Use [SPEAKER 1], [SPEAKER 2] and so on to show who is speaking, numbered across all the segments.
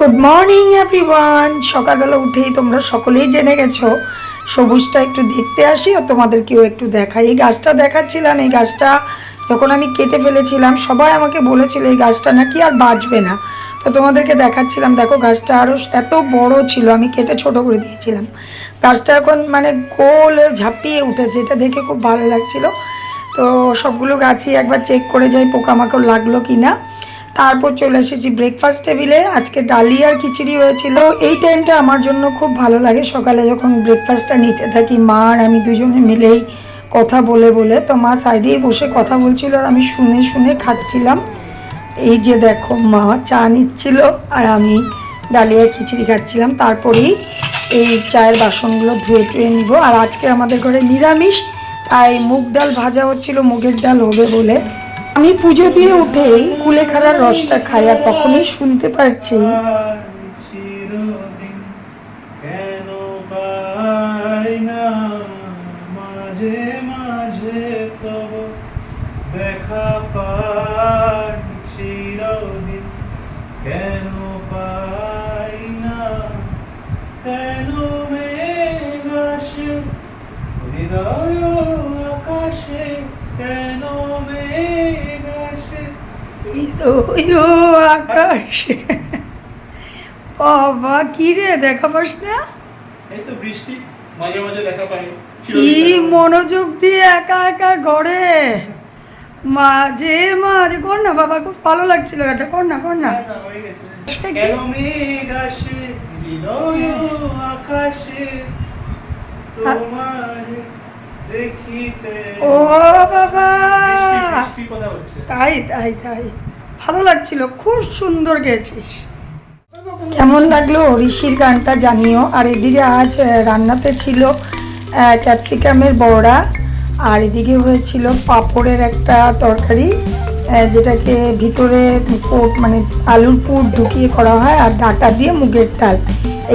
[SPEAKER 1] Good morning everyone সকালবেলা উঠেই তোমরা সকলেই জেনে গেছো। সবুজটা একটু দেখতে আসি আর তোমাদেরকেও একটু দেখাই। এই গাছটা দেখাচ্ছিলাম, এই গাছটা যখন আমি কেটে ফেলেছিলাম, সবাই আমাকে বলেছিল এই গাছটা নাকি আর বাঁচবে না। তো তোমাদেরকে দেখাচ্ছিলাম, দেখো গাছটা আরও এত বড় ছিল, আমি কেটে ছোট করে দিয়েছিলাম। গাছটা এখন মানে গোল ঝাঁপিয়ে উঠেছে, এটা দেখে খুব ভালো লাগছিল। তো সবগুলো গাছই একবার চেক করে যাই পোকামাকড় লাগল কি না তারপর চলে এসেছি ব্রেকফাস্ট টেবিলে আজকে ডালি আর খিচুড়ি হয়েছিল। এই টাইমটা আমার জন্য খুব ভালো লাগে। সকালে যখন ব্রেকফাস্টটা নিতে থাকি, মা আর আমি দুজনে মিলেই কথা বলে বলে, তো মা সাইডেই বসে কথা বলছিল আর আমি শুনে শুনে খাচ্ছিলাম। এই যে দেখো, মা চা নিচ্ছিল আর আমি ডালিয়া খিচুড়ি খাচ্ছিলাম। তারপরেই এই চায়ের বাসনগুলো ধুয়ে টুয়ে নিব। আর আজকে আমাদের ঘরে নিরামিষ, তাই মুগ ডাল ভাজা হচ্ছিল, মুগের ডাল হবে বলে আমি পুজো দিয়ে উঠেই কুলেখাড়ার রসটা খাই তখনই শুনতে পারছি
[SPEAKER 2] দেখা পাই চিরদিন কেন পাই না, কেন মেঘ আসে, হৃদয়
[SPEAKER 1] হৃদয় আকাশ। বাবা কি রে দেখা পাস না?
[SPEAKER 2] এই তো বৃষ্টি মাঝে মাঝে দেখা পাই
[SPEAKER 1] কি মনোযোগ দিয়ে একা একা ঘরে? মাঝে মাঝে কর না বাবা খুব ভালো লাগছিল এটা কর না কর না।
[SPEAKER 2] তোমার দেখিতে।
[SPEAKER 1] ও বাবা। তাই তাই তাই। ভালো লাগছিল, খুব সুন্দর গেছিস কেমন লাগল ঋষির গানটা জানিও। আর এদিকে আজ রান্নাতে ছিল ক্যাপসিকামের বড়া, আর এদিকে হয়েছিল পাঁপড়ের একটা তরকারি যেটাকে ভিতরে মানে আলুর পুর ঢুকিয়ে করা হয়, আর ডাটা দিয়ে মুগের ডাল।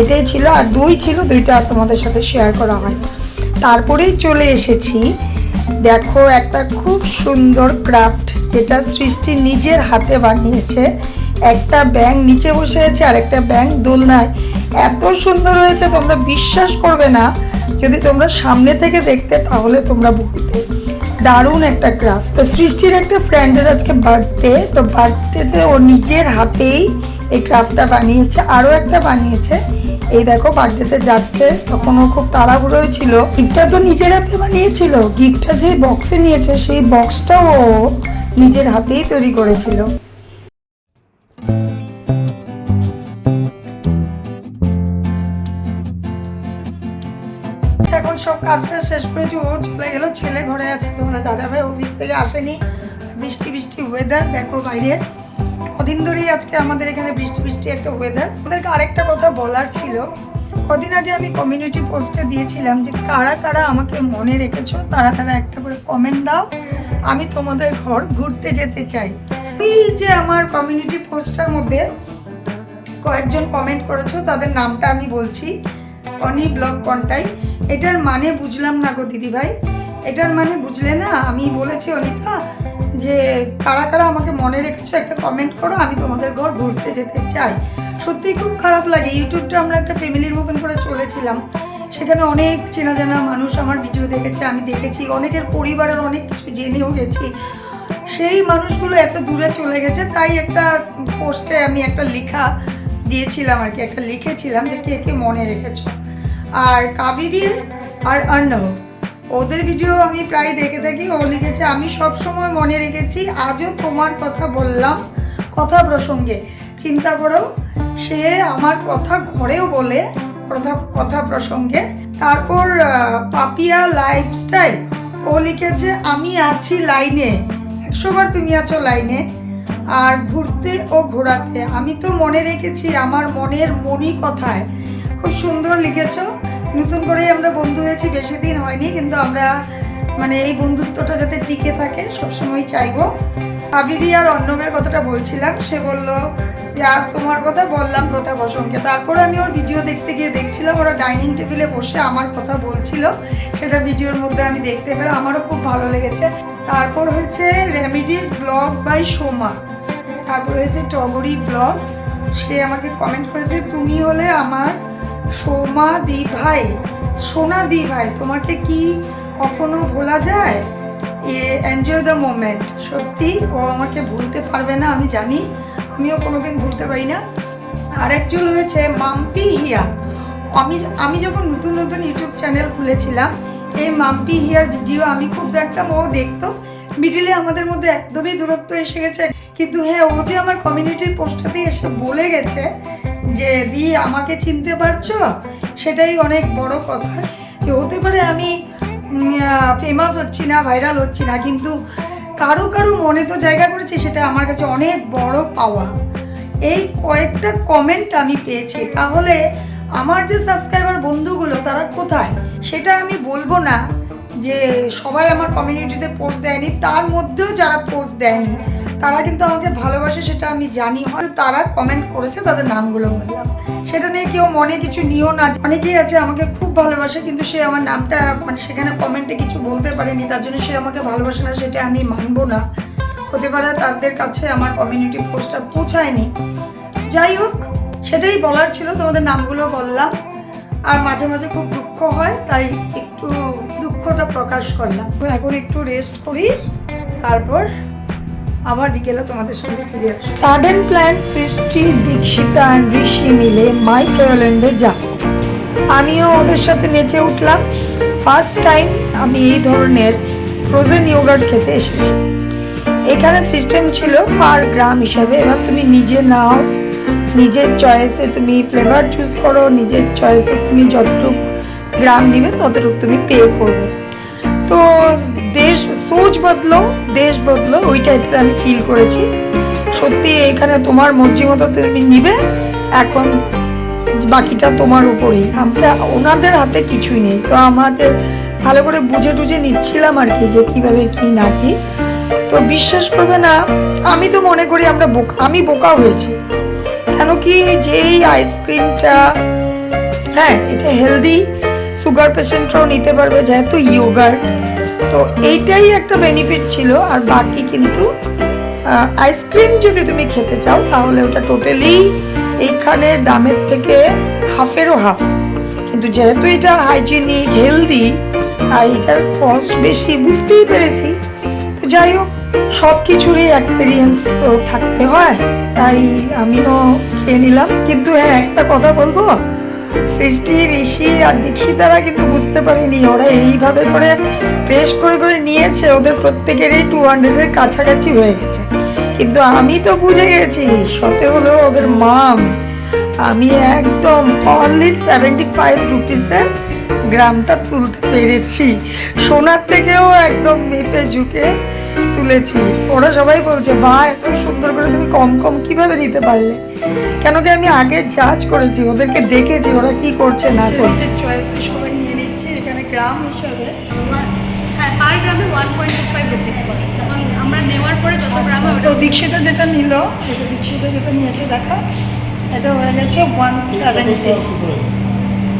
[SPEAKER 1] এটাই ছিল, আর দই ছিল, দুইটা তোমাদের সাথে শেয়ার করা হয়। তারপরেই চলে এসেছি। দেখো একটা খুব সুন্দর ক্রাফট যেটা সৃষ্টি নিজের হাতে বানিয়েছে। একটা ব্যাং নিচে বসে আছে আর একটা ব্যাং দোলনায়। এত সুন্দর হয়েছে, তোমরা বিশ্বাস করবে না। যদি তোমরা সামনে থেকে দেখতে, তাহলে তোমরা বলতে। দারুণ একটা ক্রাফট তো সৃষ্টির একটা ফ্রেন্ডের আজকে বার্থডে তো বার্থডেতে ও নিজের হাতেই এই ক্রাফটটা বানিয়েছে। আরও একটা বানিয়েছে। এই দেখো বার্থডেতে যাচ্ছে। তখন ও খুব তাড়াহুড়োই ছিল। গিফটটা তো নিজের হাতে বানিয়েছিল। গিফটটা যে বক্সে নিয়েছে, সেই বক্সটাও নিজের হাতেই তৈরি করেছিল। এখন সব কাজটা শেষ করেছি, ও চলে গেল, ছেলে ঘরে আছে। তোমাদের দাদা ভাই অফিস থেকে আসেনি। বৃষ্টি বৃষ্টি ওয়েদার দেখো বাইরে। কদিন ধরেই আজকে আমাদের এখানে বৃষ্টি বৃষ্টি একটা ওয়েদার আমাদেরকে আরেকটা কথা বলার ছিল। কদিন আগে আমি কমিউনিটি পোস্টে দিয়েছিলাম যে, কারা কারা আমাকে মনে রেখেছো, তারা তারা একটা করে কমেন্ট দাও। আমি তোমাদের ঘর ঘুরতে যেতে চাই। এই যে আমার কমিউনিটি পোস্টটার মধ্যে কয়েকজন কমেন্ট করেছ, তাদের নামটা আমি বলছি অনি ব্লগ কন্টাই এটার মানে বুঝলাম না গো দিদি ভাই এটার মানে বুঝলে না? আমি বলেছি অনিতা যে কারা কারা আমাকে মনে রেখেছো, একটা কমেন্ট করো, আমি তোমাদের ঘর ঘুরতে যেতে চাই। সত্যিই খুব খারাপ লাগে। ইউটিউবটা আমরা একটা ফ্যামিলির মতন করে চলেছিলাম। সেখানে অনেক চেনা জানা মানুষ আমার ভিডিও দেখেছে, আমি দেখেছি, অনেকের পরিবারের অনেক কিছু জেনেও গেছি। সেই মানুষগুলো এত দূরে চলে গেছে, তাই একটা পোস্টে আমি একটা লেখা দিয়েছিলাম আর কি, একটা লিখেছিলাম যে কে কে মনে রেখেছ। আর কাবেরী আর অর্ণব ওদের ভিডিও আমি প্রায় দেখে থাকি, ও লিখেছে, আমি সব সময় মনে রেখেছি, আজও তোমার কথা বললাম, কথা প্রসঙ্গে। চিন্তা করো, সে আমার কথা ঘরেও বলে কথা প্রসঙ্গে। তারপর পাপিয়া লাইফস্টাইল ও লিখেছে, আমি আছি লাইনে একশোবার তুমি আছো লাইনে আর ঘুরতে ও ঘোরাতে। আমি তো মনে রেখেছি আমার মনের মনি কথায়। খুব সুন্দর লিখেছো। নতুন করেই আমরা বন্ধু হয়েছি, বেশি দিন হয়নি, কিন্তু আমরা মানে এই বন্ধুত্বটা যাতে টিকে থাকে সবসময় চাইব। আবিরি আর অন্নবের কথাটা বলছিলাম, সে বলল, যে আজ তোমার কথা বললাম প্রথা প্রসঙ্গে তারপরে আমি ওর ভিডিও দেখতে গিয়ে দেখছিলাম, ওরা ডাইনিং টেবিলে বসে আমার কথা বলছিল। সেটা ভিডিওর মধ্যে আমি দেখতে পেলাম, আমারও খুব ভালো লেগেছে। তারপর হয়েছে রেমিডিস ব্লগ বাই সোমা। তারপর হয়েছে টগরি ব্লগ সে আমাকে কমেন্ট করেছে, তুমি হলে আমার সোমা দি ভাই সোনা দি ভাই তোমাকে কি কখনো ভোলা যায়? এনজয় দ্য মোমেন্ট সত্যি, ও আমাকে ভুলতে পারবে না, আমি জানি। আমিও কোনোদিন ভুলতে পারি না। আরেকজন হয়েছে মাম্পি হিয়া। আমি আমি যখন নতুন নতুন ইউটিউব চ্যানেল খুলেছিলাম, এই মাম্পি হিয়ার ভিডিও আমি খুব দেখতাম, ও দেখতো। মিডিলে আমাদের মধ্যে একদমই দূরত্ব এসে গেছে। কিন্তু হ্যাঁ ও যে আমার কমিউনিটির পোস্টটাতে এসে বলে গেছে যে, দি, আমাকে চিনতে পারছ? সেটাই অনেক বড় কথা। যে, হতে পারে আমি ফেমাস হচ্ছি না ভাইরাল হচ্ছি না, কিন্তু কারও কারও মনে তো জায়গা করেছে, সেটা আমার কাছে অনেক বড় পাওয়া। এই কয়েকটা কমেন্ট আমি পেয়েছি। তাহলে আমার যে সাবস্ক্রাইবার বন্ধুগুলো, তারা কোথায়? সেটা আমি বলব না যে সবাই আমার কমিউনিটিতে পোস্ট দেয়নি, তার মধ্যেও যারা পোস্ট দেয়নি তারা কিন্তু আমাকে ভালোবাসে সেটা আমি জানি। হয়তো তারা কমেন্ট করেছে তাদের নামগুলো বললাম। সেটা নিয়ে কেউ মনে কিছু নিও না। অনেকেই আছে আমাকে খুব ভালোবাসে, কিন্তু সে আমার নামটা মানে সেখানে কমেন্টে কিছু বলতে পারেনি। তার জন্য সে আমাকে ভালোবাসে না, সেটা আমি মানবো না। হতে পারে তাদের কাছে আমার কমিউনিটি পোস্টটা পৌঁছায়নি। যাই হোক, সেটাই বলার ছিল, তোমাদের নামগুলো বললাম। আর মাঝে মাঝে খুব দুঃখ হয়, তাই একটু দুঃখটা প্রকাশ করলাম। এখন একটু রেস্ট করি, তারপর আবার বিকেলে তোমাদের সঙ্গে ফিরে আসব। সাডেন প্ল্যান সৃষ্টি, দীক্ষিতা অ্যান্ড ঋষি মিলে মাই ফেয়ারল্যান্ডে যাব আমিও ওদের সাথে নেচে উঠলাম। ফার্স্ট টাইম আমি এই ধরনের ফ্রোজেন ইয়োগার্ট খেতে এসেছি। এখানে সিস্টেম ছিল পার গ্রাম হিসাবে। এবার তুমি নিজে নাও। নিজের চয়েসে তুমি ফ্লেভার চুজ করো। নিজের চয়েসে তুমি যতটুকু গ্রাম নিবে ততটুকু তুমি পে করবে। তো দেশ, সোচ বদলো, দেশ বদলো ওই টাইপের আমি ফিল করেছি। সত্যি এখানে তোমার মর্জি মতো তুমি নিবে, এখন বাকিটা তোমার উপরেই। আমরা ওনাদের হাতে কিছুই নেই। তো আমাদের ভালো করে বুঝে টুঝে নিচ্ছিলাম আর কি, যে কীভাবে কি না কি। তো বিশ্বাস করবে না, আমি তো মনে করি আমরা বোকা, আমি বোকা হয়েছি। কেন কি যে এই আইসক্রিমটা হ্যাঁ এটা হেলদি সুগার পেশেন্টরাও নিতে পারবে, যেহেতু ইয়োগার্ট তো এইটাই একটা বেনিফিট ছিল, আর বাকি কিন্তু আইসক্রিম যদি তুমি খেতে চাও, তাহলে ওটা টোটালি এইখানের দামের থেকে হাফেরও হাফ কিন্তু যেহেতু এটা হাইজিনিক হেলদি আর এটার কস্ট বেশি, বুঝতেই পেরেছি। তো যাই হোক সব কিছুরই এক্সপিরিয়েন্স তো থাকতে হয়, তাই আমিও খেয়ে নিলাম। কিন্তু হ্যাঁ একটা কথা বলব সৃষ্টি, ঋষি আর দীক্ষিতারা কিন্তু বুঝতে পারেনি। ওরা এইভাবে করে প্রেস করে করে নিয়েছে। ওদের প্রত্যেকেরই টু হান্ড্রেডের কাছাকাছি হয়ে গেছে। কিন্তু আমি তো বুঝে গেছি, সতে হলো ওদের মাম আমি একদম অনলি সেভেন্টি ফাইভ রুপিসে গ্রামটা তুলতে পেরেছি। সোনার থেকেও একদম মেপে ঝুঁকে তুলেছি ওরা সবাই বলছে বা এত সুন্দর করে তুমি কম কম কীভাবে নিতে পারলে? কেন কি আমি আগে জাজ করেছি ওদেরকে দেখেছি ওরা কি করছে না করছে। চয়েসে সবাই নিয়ে নিচ্ছে এখানে গ্রাম হিসাবে।
[SPEAKER 3] হ্যাঁ পার গ্রামে one point two five rupees করে। আমরা নেওয়ার পরে যত গ্রাম
[SPEAKER 1] তো দীক্ষিতা যেটা নিল এটা দীক্ষিতা যেটা নিয়েছে দেখা। এটা হয়ে গেছে ওয়ান সেভেন্টি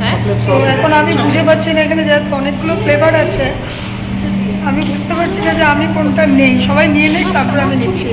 [SPEAKER 3] হ্যাঁ?
[SPEAKER 1] তো এখন আমি বুঝে পাচ্ছি না এখানে যেহেতু অনেকগুলো ফ্লেভার আছে। আমি বুঝতে পারছি না যে আমি কোনটা নেই। সবাই নিয়ে নেই তারপরে আমি নিচ্ছি।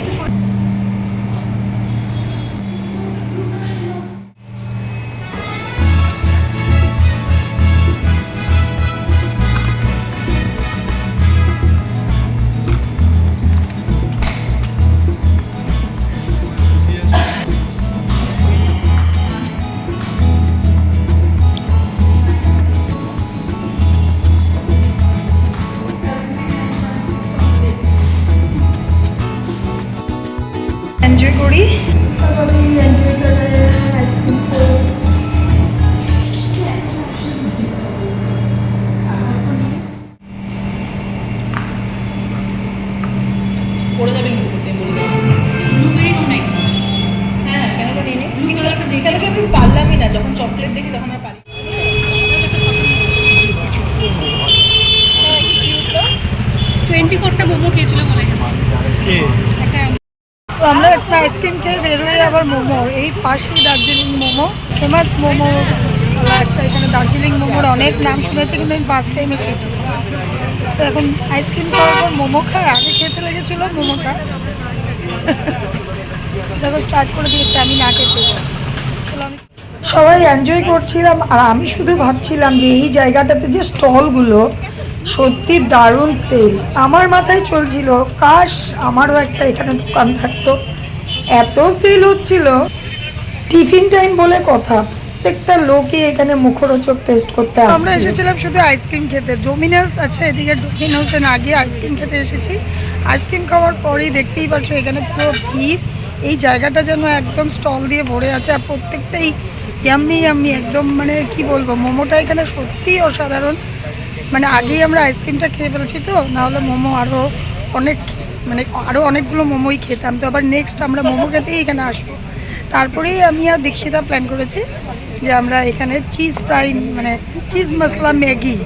[SPEAKER 4] যখন চকলেট দেখি তখন আর পারি
[SPEAKER 3] টোয়েন্টি ফোরটা মোমো খেয়েছিল বলে
[SPEAKER 1] তো আমরা একটা আইসক্রিম খেয়ে বেরোই আবার মোমো এই পাশেই দার্জিলিং মোমো ফেমাস মোমো একটা এখানে দার্জিলিং মোমোর অনেক নাম শুনেছি কিন্তু আমি ফার্স্ট টাইম এসেছি। তো এখন আইসক্রিম খাওয়ার পর মোমো খায় আগে খেতে লেগেছিল মোমোটা দেখো স্টার্ট করে দিয়েছে আমি না খেতে। সবাই এনজয় করছিলাম আর আমি শুধু ভাবছিলাম যে এই জায়গাটাতে যে স্টলগুলো সত্যি দারুণ সেল আমার মাথায় চলছিল কাশ আমারও একটা এখানে দোকান থাকতো। এত সেল হচ্ছিল। টিফিন টাইম বলে কথা প্রত্যেকটা লোকই এখানে মুখরোচক টেস্ট করতে আসছে আমরা এসেছিলাম শুধু আইসক্রিম খেতে। ডোমিনোস আছে এদিকে ডোমিনোসে না গিয়ে আইসক্রিম খেতে এসেছি। আইসক্রিম খাওয়ার পরেই দেখতেই পাচ্ছ এখানে পুরো ভিড়। এই জায়গাটা যেন একদম স্টল দিয়ে ভরে আছে আর প্রত্যেকটাই ইয়াম্মি ইয়াম্মি একদম মানে কি বলব, মোমোটা এখানে সত্যিই অসাধারণ। মানে আগেই আমরা আইসক্রিমটা খেয়ে ফেলেছি তো নাহলে মোমো আরও অনেক মানে আরও অনেকগুলো মোমোই খেতাম। তো আবার নেক্সট আমরা মোমো খেতেই এখানে আসব। তারপরেই আমি আর দীক্ষিতা প্ল্যান করেছি যে আমরা এখানে চিজ ফ্রাই মানে চিজ মশলা ম্যাগি।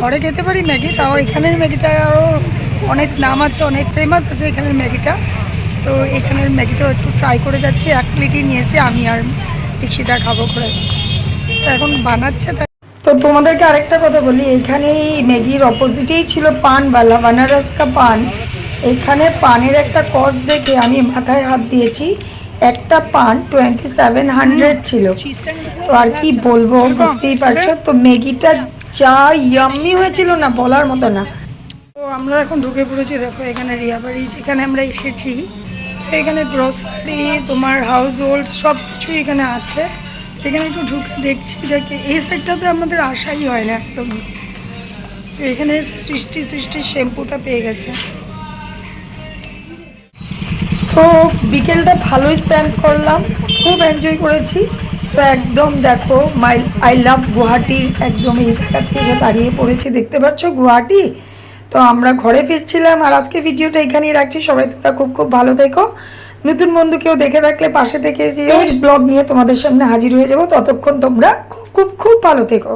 [SPEAKER 1] ঘরে খেতে পারি ম্যাগি, তাও এখানের ম্যাগিটা আরও অনেক নাম আছে, অনেক ফেমাস আছে এখানের ম্যাগিটা। তো এখানের ম্যাগিটাও একটু ট্রাই করে যাচ্ছি, এক প্লেটই নিয়েছি আমি আর দীক্ষিতা খাব করে এখন বানাচ্ছে তাই। তো তোমাদেরকে আরেকটা কথা বলি এখানে ম্যাগির অপোজিটেই ছিল পানওয়ালা বানারস কা পান। এখানে পানের একটা কস্ট দেখে আমি মাথায় হাত দিয়েছি একটা পান টোয়েন্টি সেভেন হান্ড্রেড ছিল। তো আর কি বলব বুঝতেই পারছ? তো ম্যাগিটা যা ইয়াম্মি হয়েছিল না বলার মতো না। তো আমরা এখন ঢুকে পড়েছি দেখো এখানে রিয়াবাড়ি যেখানে আমরা এসেছি। এখানে গ্রসারি তোমার হাউস হোল্ড সব কিছুই এখানে আছে। এখানে একটু ঢুকে দেখছি দেখে এই সাইডটাতে আমাদের আশাই হয় না একদম। তো এখানে সৃষ্টি সৃষ্টির শ্যাম্পুটা পেয়ে গেছে। তো বিকেলটা ভালোই স্পেন্ড করলাম, খুব এনজয় করেছি। তো একদম দেখো মাই আই লাভ গুয়াহাটির একদম এই জায়গাতে এসে দাঁড়িয়ে পড়েছি। দেখতে পাচ্ছ গুয়াহাটি? তো আমরা ঘরে ফিরছিলাম আর আজকে ভিডিওটা এখানেই রাখছি। সবাই তোমরা খুব খুব ভালো থেকো। নতুন বন্ধুকেও দেখে থাকলে পাশে থেকে যে ব্লগ নিয়ে তোমাদের সামনে হাজির হয়ে যাব। ততক্ষণ তোমরা খুব খুব খুব ভালো থেকো।